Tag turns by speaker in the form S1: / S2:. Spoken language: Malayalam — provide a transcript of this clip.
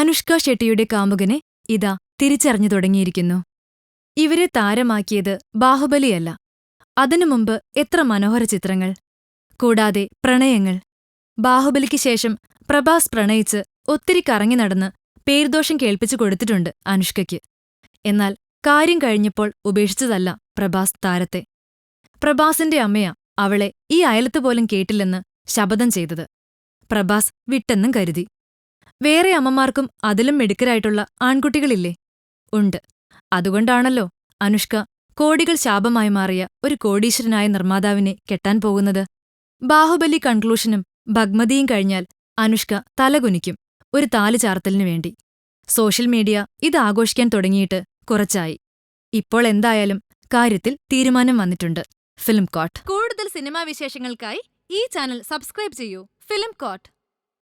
S1: അനുഷ്ക ഷെട്ടിയുടെ കാമുകനെ ഇതാ തിരിച്ചറിഞ്ഞു തുടങ്ങിയിരിക്കുന്നു. ഇവരെ താരമാക്കിയത് ബാഹുബലിയല്ല. അതിനു മുമ്പ് എത്ര മനോഹര ചിത്രങ്ങൾ. കൂടാതെ പ്രണയങ്ങൾ. ബാഹുബലിക്ക് ശേഷം പ്രഭാസ് പ്രണയിച്ച് ഒത്തിരി കറങ്ങി നടന്ന് പേർദോഷം കേൾപ്പിച്ചു കൊടുത്തിട്ടുണ്ട് അനുഷ്കയ്ക്ക്. എന്നാൽ കാര്യം കഴിഞ്ഞപ്പോൾ ഉപേക്ഷിച്ചതല്ല പ്രഭാസ് താരത്തെ. പ്രഭാസിന്റെ അമ്മയാ അവളെ ഈ അയലത്ത് പോലും കേട്ടില്ലെന്ന് ശപഥം ചെയ്തത്. പ്രഭാസ് വിട്ടെന്നും കരുതി. വേറെ അമ്മമാർക്കും അതിലും മിടുക്കരായിട്ടുള്ള ആൺകുട്ടികളില്ലേ? ഉണ്ട്. അതുകൊണ്ടാണല്ലോ അനുഷ്ക കോടികൾ ശാപമായി മാറിയ ഒരു കോടീശ്വരനായ നിർമ്മാതാവിനെ കെട്ടാൻ പോകുന്നത്. ബാഹുബലി കൺക്ലൂഷനും ഭഗ്മതിയും കഴിഞ്ഞാൽ അനുഷ്ക തലകുനിക്കും ഒരു താലു ചാർത്തലിനു വേണ്ടി. സോഷ്യൽ മീഡിയ ഇത് ആഘോഷിക്കാൻ തുടങ്ങിയിട്ട് കുറച്ചായി. ഇപ്പോൾ എന്തായാലും കാര്യത്തിൽ തീരുമാനം വന്നിട്ടുണ്ട്. Film court. കൂടുതൽ സിനിമാ വിശേഷങ്ങൾക്കായി ഈ ചാനൽ സബ്സ്ക്രൈബ് ചെയ്യൂ. Film court.